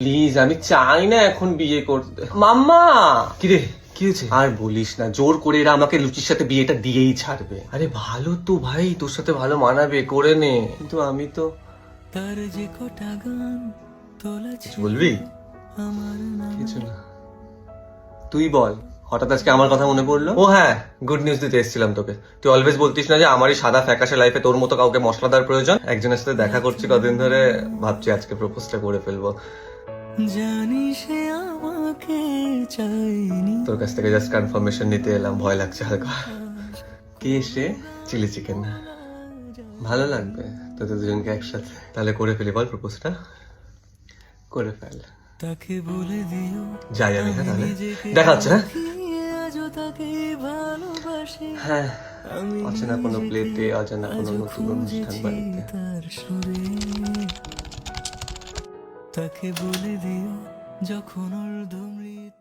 Please আমি চাই না এখন বিয়ে করতে। মাম্মা! কিরে? কি হয়েছে? আর বলিস না জোর করে এরা আমাকে লুচির সাথে বিয়েটা দিয়েই ছাড়বে। আরে ভালো তো ভাই তোর সাথে ভালো মানাবে করে নে। কিন্তু আমি তো তার যে কটা গান তোলা বলবি? কিছু না। তুই বল হঠাৎ আজকে আমার কথা মনে পড়ল? ও হ্যাঁ গুড নিউজ দিতে এসেছিলাম তোকে। তুই অলওয়েজ বলতিস না যে আমারই সাদা ফ্যাকাশে লাইফে তোর মতো কাউকে মশলাদার প্রয়োজন? একজনের সাথে দেখা করছি কদিন ধরে ভাবছি আজকে প্রপোজটা করে ফেলব। জানি সে আমাকে চাইনি তোর কাছ থেকে জাস্ট কনফার্মেশন নিতে এলাম ভয় লাগছে হালকা। কে এসে চিলি চিকেন। ভালো লাগবে তোদের দুজনকে একসাথে। তাহলে করে ফেলি বল প্রপোজটা করে ফেল। তাকে বলে দিও যাই আমি হ্যাঁ তাহলে। দেখা হচ্ছে হ্যাঁ? হ্যাঁ অচেনা কোনো প্লেটে অজানা কোনো নতুন অনুষ্ঠান বাড়িতে। তাকে বলে দিও যখন ওর ধুমৃত